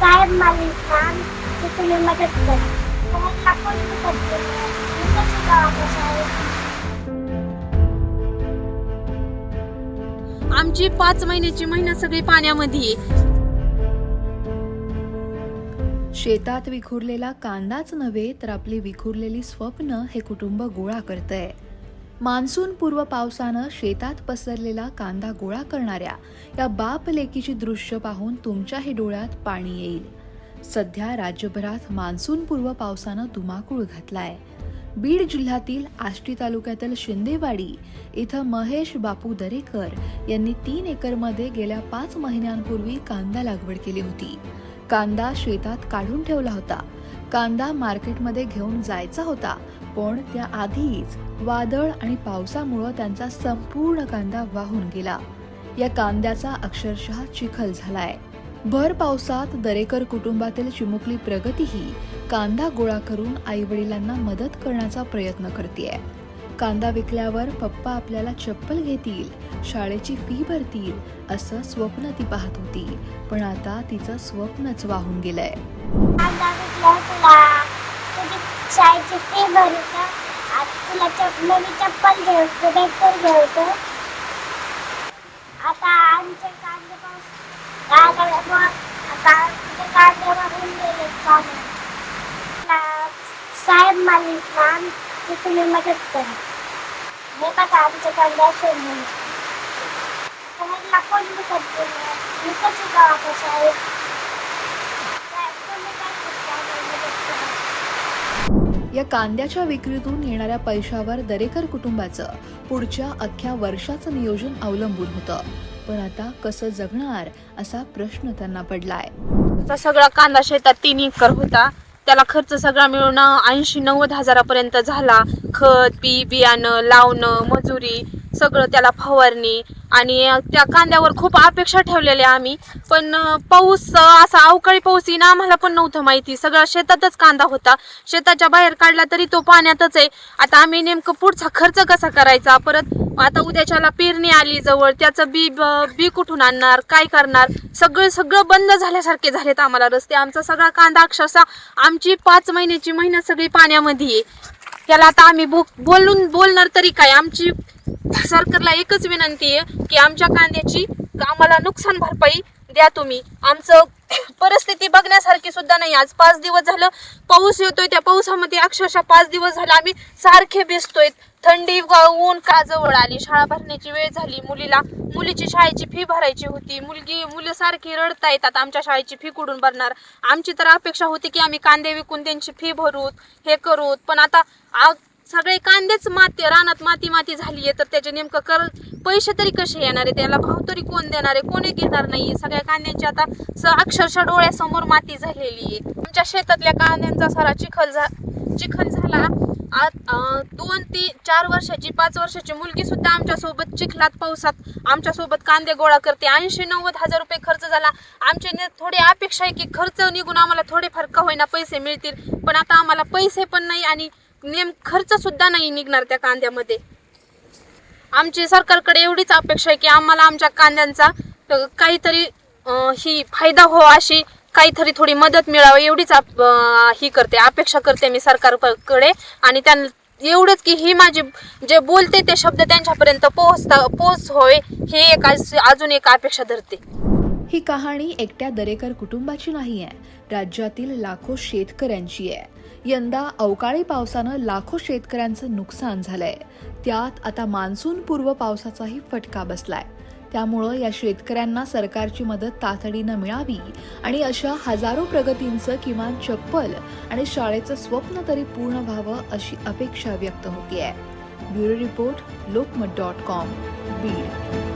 साहेब मालिकान की तुम्ही मदत करा मी गावाच्या शाळेत? आमची पाच महिन्याची महिना सगळी पाण्यामध्ये आहे. शेतात विखुरलेला कांदाच नव्हे तर आपली विखुरलेली स्वप्न हे कुटुंब गोळा करतंय. मान्सूनपूर्व पावसानं शेतात पसरलेला कांदा गोळा करणाऱ्या या बाप लेकीची दृश्य पाहून तुमच्याही डोळ्यात पाणी येईल. सध्या राज्यभरात मान्सूनपूर्व पावसानं धुमाकूळ घातलाय. बीड जिल्ह्यातील आष्टी तालुक्यातील शिंदेवाडी इथं महेश बापू दरेकर यांनी तीन एकरमध्ये गेल्या पाच महिन्यांपूर्वी कांदा लागवड केली होती. कांदा शेतात काढून ठेवला होता. कांदा मार्केटमध्ये घेऊन जायचा होता पण त्या आधीच वादळ आणि पावसामुळं त्यांचा संपूर्ण कांदा वाहून गेला. या कांद्याचा अक्षरशः चिखल झालाय. भर पावसात दरेकर कुटुंबातील चिमुकली प्रगतीही कांदा गोळा करून आई वडिलांना मदत करण्याचा प्रयत्न करते कांदा विकल्यावर पप्पा आपल्याला चप्पल घेतील शाळेची फी भरतील असं स्वप्न ती पाहत होती पण आता तिचं स्वप्नच वाहून गेलंय. तुला तुझी शाळेची फी भरू का तुला चप नवी चप्पल घेऊ घेऊ आता आमचे कांदे पाऊस आता आमचे कांदे गेले साहेब मालिकान की तुम्ही मदत करा मी बघा आमचे कांदे कोण मदत केली मी कशी गावाच्या शाळेत साहेब, तुम्ही काय करता आम्हाला मदत करा या कांद्याच्या विक्रीतून येणाऱ्या पैशावर दरेकर कुटुंबाचं पुढच्या अख्ख्या वर्षाचं नियोजन अवलंबून होतं. पण आता कसं जगणार असा प्रश्न त्यांना पडलाय. सगळा कांदा शेतात तीन एकर होता. त्याला खर्च सगळा मिळून ऐंशी नव्वद हजारापर्यंत झाला. खत बी बियाणं लावणं मजुरी सगळं त्याला फवारणी आणि त्या कांद्यावर खूप अपेक्षा ठेवलेल्या आम्ही. पण पाऊस असा अवकाळी पाऊस येईन आम्हाला पण नव्हतं माहिती. सगळा शेतातच कांदा होता. शेताच्या बाहेर काढला तरी तो पाण्यातच आहे. आता आम्ही नेमकं पुढचा खर्च कसा करायचा? परत आता उद्याच्याला पेरणी आली जवळ. त्याचं बी बी कुठून आणणार? काय करणार? सगळं सगळं बंद झाल्यासारखे झालेत आम्हाला रस्ते. आमचा सगळा कांदा अक्षरशः आमची पाच महिन्याची महिना सगळी पाण्यामध्ये आहे. याला आता आम्ही बोलून बोलणार तरी काय? आमची सरकारला एकच विनंती आहे की आमच्या कांद्याची आम्हाला नुकसान भरपाई द्या तुम्ही. आमचं परिस्थिती बघण्यासारखी सुद्धा नाही. आज पाच दिवस झालं पाऊस येतोय त्या पावसामध्ये अक्षरशः पाच दिवस झालं आम्ही सारखे भिजतोय. थंडी ऊन का जवळ आली? शाळा भरण्याची वेळ झाली मुलीला मुलीची शाळेची फी भरायची होती. मुलगी मुलं सारखी रडता येतात आमच्या शाळेची फी कुठून भरणार? आमची तर अपेक्षा होती की आम्ही कांदे विकून त्यांची फी भरूत हे करूत पण आता सगळे कांदेच माती रानात माती माती झाली आहे तर त्याचे नेमकं कर पैसे तरी कसे येणार आहे? त्याला भाव तरी कोण देणार आहे? कोणी घेणार नाही सगळ्या कांद्यांची आता स अक्षरशः डोळ्यासमोर माती झालेली आहे. आमच्या शेतातल्या कांद्यांचा सारा चिखल झा चिखल झाला. दोन ती चार वर्षाची पाच वर्षाची मुलगी सुद्धा आमच्यासोबत चिखलात पावसात आमच्यासोबत कांदे गोळा करते. ऐंशी नव्वद हजार रुपये खर्च झाला. आमचे थोडी अपेक्षा आहे की खर्च निघून आम्हाला थोडेफार का होईना पैसे मिळतील. पण आता आम्हाला पैसे पण नाही आणि नेम खर्च सुद्धा नाही निघणार त्या कांद्यामध्ये. आमची सरकारकडे एवढीच अपेक्षा आहे की आम्हाला आमच्या कांद्यांचा काहीतरी ही फायदा हो अशी काहीतरी थोडी मदत मिळावी एवढीच ही करते अपेक्षा करते मी सरकारकडे. आणि त्यां एवढंच की ही माझी जे बोलते ते शब्द त्यांच्यापर्यंत पोहोचता पोहोच होय हे एक अजून एक अपेक्षा धरते. ही कहाणी एकट्या दरेकर कुटुंबाची नाही आहे राज्यातील लाखो शेतकऱ्यांची आहे. यंदा अवकाळी पावसानं लाखो शेतकऱ्यांचं नुकसान झालंय. त्यात आता मान्सून पूर्व पावसाचाही फटका बसलाय. त्यामुळं या शेतकऱ्यांना सरकारची मदत तातडीनं मिळावी आणि अशा हजारो प्रगतींचं किमान चप्पल आणि शाळेचं स्वप्न तरी पूर्ण व्हावं अशी अपेक्षा व्यक्त होतीये. Bureau report Lokmat dot com Beed.